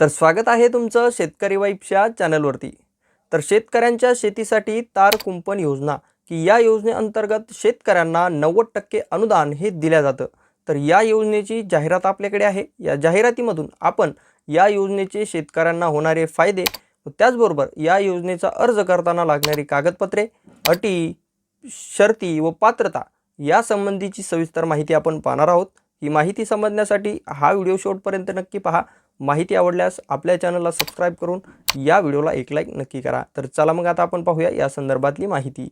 तर स्वागत आहे तुमचं शेतकरी वाईफच्या चॅनलवरती. तर शेतकऱ्यांच्या शेतीसाठी तार कुंपण योजना की या योजनेअंतर्गत शेतकऱ्यांना नव्वद टक्के अनुदान हे दिलं जातं. तर या योजनेची जाहिरात आपल्याकडे आहे. या जाहिरातीमधून आपण या योजनेचे शेतकऱ्यांना होणारे फायदे त्याचबरोबर या योजनेचा अर्ज करताना लागणारी कागदपत्रे अटी शर्ती व पात्रता या संबंधीची सविस्तर माहिती आपण पाहणार आहोत. ही माहिती समजण्यासाठी हा व्हिडिओ शेवटपर्यंत नक्की पहा. माहिती आवडल्यास आपल्या चॅनलला सबस्क्राईब करून या व्हिडिओला एक लाईक नक्की करा. तर चला मग आता आपण पाहूया या संदर्भातली माहिती.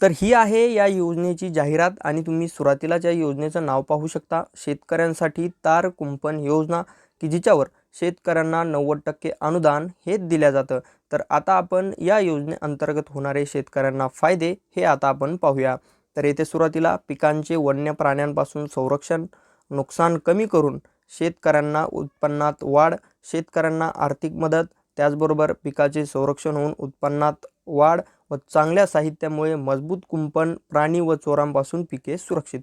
तर ही आहे या योजनेची जाहिरात आणि तुम्ही सुरुवातीलाच या योजनेचं नाव पाहू शकता शेतकऱ्यांसाठी तार कुंपण योजना की जिच्यावर शेतकऱ्यांना नव्वद टक्के अनुदान हे दिल्या जातं. तर आता आपण या योजनेअंतर्गत होणारे शेतकऱ्यांना फायदे हे आता आपण पाहूया. तर येथे सुरुवातीला पिकांचे वन्य प्राण्यांपासून संरक्षण नुकसान कमी करून शेतकऱ्यांना उत्पन्नात वाढ शेतकऱ्यांना आर्थिक मदत त्याचबरोबर पिकाचे संरक्षण होऊन उत्पन्नात वाढ व चांगल्या साहित्यामुळे मजबूत कुंपण प्राणी व चोरांपासून पिके सुरक्षित.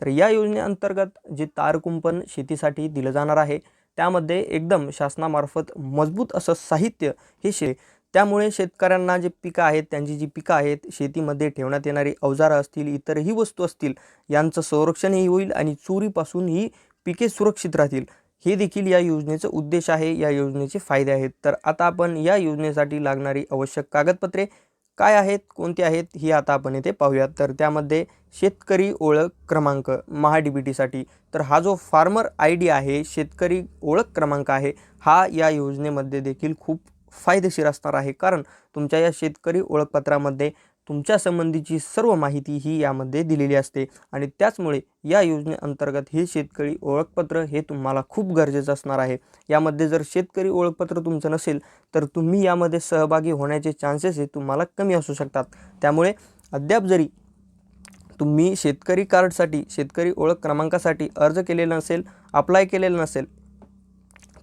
तर या योजनेअंतर्गत जे तार कुंपण शेतीसाठी दिलं जाणार आहे त्यामध्ये एकदम शासनामार्फत मजबूत असं साहित्य हे शे त्यामुळे शेतकऱ्यांना जे पिकं आहेत त्यांची जी पिकं आहेत शेतीमध्ये ठेवण्यात येणारी अवजारं असतील इतरही वस्तू असतील यांचं संरक्षणही होईल आणि चोरीपासूनही पिके सुरक्षित राहतील. हे देखील या योजनेचं उद्देश आहे. या योजनेचे फायदे आहेत. तर आता आपण या योजनेसाठी लागणारी आवश्यक कागदपत्रे काय आहेत? कोणते आहेत? ही आता आपण इथे पाहूयात. तर त्यामध्ये शेतकरी ओळख क्रमांक महा डी टीसाठी तर हा जो फार्मर आय डी आहे शेतकरी ओळख क्रमांक आहे हा या योजनेमध्ये देखील खूप फायदेशीर असणार आहे. कारण तुमच्या या शेतकरी ओळखपत्रामध्ये तुमच्या संबंधीची सर्व माहिती ही यामध्ये दिलेली असते आणि त्याचमुळे या योजनेअंतर्गत हे शेतकरी ओळखपत्र हे तुम्हाला खूप गरजेचं असणार आहे. यामध्ये जर शेतकरी ओळखपत्र तुमचं नसेल तर तुम्ही यामध्ये सहभागी होण्याचे चान्सेस हे तुम्हाला कमी असू शकतात. त्यामुळे अद्याप जरी तुम्ही शेतकरी कार्डसाठी शेतकरी ओळख क्रमांकासाठी अर्ज केलेला नसेल अप्लाय केलेलं नसेल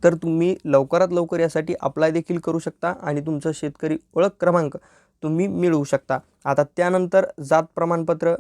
तर तुम्ही लवकरात लवकर यासाठी अप्लाय देखील करू शकता आणि तुमचं शेतकरी ओळख क्रमांक तुम्ही मिळवू शकता. आता त्यानंतर जात प्रमाणपत्र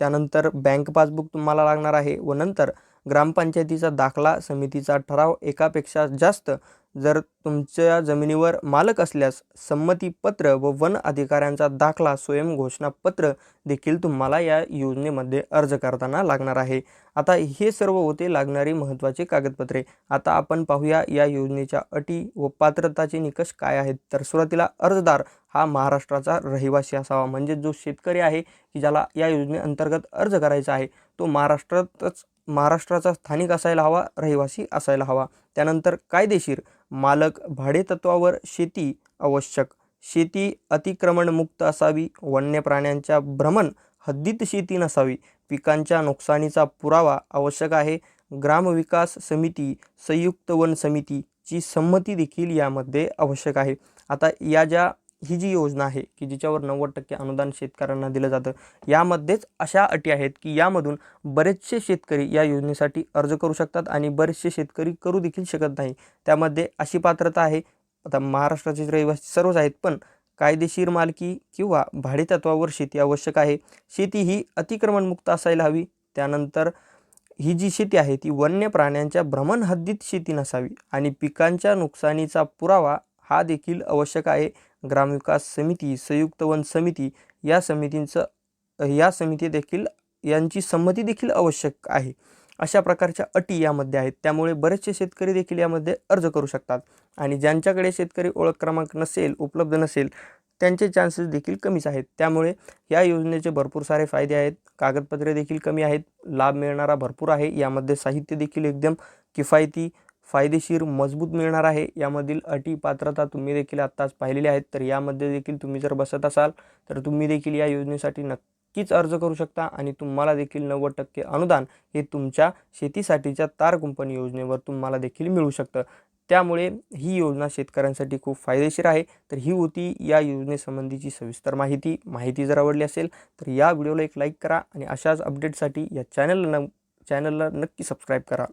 त्यानंतर बँक पासबुक तुम्हाला लागणार आहे व नंतर ग्रामपंचायतीचा दाखला समितीचा ठराव एकापेक्षा जास्त जर तुमच्या जमिनीवर मालक असल्यास संमतीपत्र व वन अधिकाऱ्यांचा दाखला स्वयं घोषणापत्र देखील तुम्हाला या योजनेमध्ये अर्ज करताना लागणार आहे. आता हे सर्व होते लागणारी महत्त्वाची कागदपत्रे. आता आपण पाहूया या योजनेच्या अटी व पात्रताचे निकष काय आहेत. तर सुरुवातीला अर्जदार हा महाराष्ट्राचा रहिवासी असावा. म्हणजे जो शेतकरी आहे की ज्याला या योजनेअंतर्गत अर्ज करायचा आहे तो महाराष्ट्रातच महाराष्ट्राचा स्थानिक असायला हवा रहिवासी असायला हवा. त्यानंतर कायदेशीर मालक भाडेतत्वावर शेती आवश्यक. शेती अतिक्रमणमुक्त असावी वन्य प्राण्यांच्या भ्रमण हद्दीत शेती नसावी. पिकांच्या नुकसानीचा पुरावा आवश्यक आहे. ग्रामविकास समिती संयुक्त वन समितीची संमती देखील यामध्ये आवश्यक आहे. आता या ज्या ही जी योजना आहे की जिच्यावर नव्वद टक्के अनुदान शेतकऱ्यांना दिलं जातं यामध्येच अशा अटी आहेत की यामधून बरेचसे शेतकरी या योजनेसाठी अर्ज करू शकतात आणि बरेचसे शेतकरी करू देखील शकत नाही. त्यामध्ये अशी पात्रता आहे आता महाराष्ट्राचे रहिवासी सर्वच आहेत पण कायदेशीर मालकी किंवा भाडेतत्वावर शेती आवश्यक आहे. शेती ही अतिक्रमणमुक्त असायला हवी. त्यानंतर ही जी शेती आहे ती वन्य प्राण्यांच्या भ्रमण हद्दीत शेती नसावी आणि पिकांच्या नुकसानीचा पुरावा हा देखील आवश्यक आहे. ग्रामविकास समिती संयुक्त वन समिती या समितींचं या समिती देखील यांची संमती देखील आवश्यक आहे. अशा प्रकारच्या अटी यामध्ये आहेत. त्यामुळे बरेचसे शेतकरी देखील यामध्ये अर्ज करू शकतात. आणि ज्यांच्याकडे शेतकरी ओळख क्रमांक नसेल उपलब्ध नसेल त्यांचे चान्सेस देखील कमीच आहेत. त्यामुळे या योजनेचे भरपूर सारे फायदे आहेत. कागदपत्रे देखील कमी आहेत. लाभ मिळणारा भरपूर आहे. यामध्ये साहित्य देखील एकदम किफायती फायदेशीर मजबूत मिळणार आहे. यामधील अटी पात्रता तुम्ही देखील आत्ताच पाहिलेल्या आहेत. तर यामध्ये देखील तुम्ही जर बसत असाल तर तुम्ही देखील या योजनेसाठी नक्कीच अर्ज करू शकता आणि तुम्हाला देखील नव्वद टक्के अनुदान हे तुमच्या शेतीसाठीच्या तार कुंपणी योजनेवर तुम्हाला देखील मिळू शकतं. त्यामुळे ही योजना शेतकऱ्यांसाठी खूप फायदेशीर आहे. तर ही होती या योजनेसंबंधीची सविस्तर माहिती. माहिती जर आवडली असेल तर या व्हिडिओला एक लाईक करा आणि अशाच अपडेटसाठी या चॅनलला न चॅनलला नक्की सबस्क्राईब करा.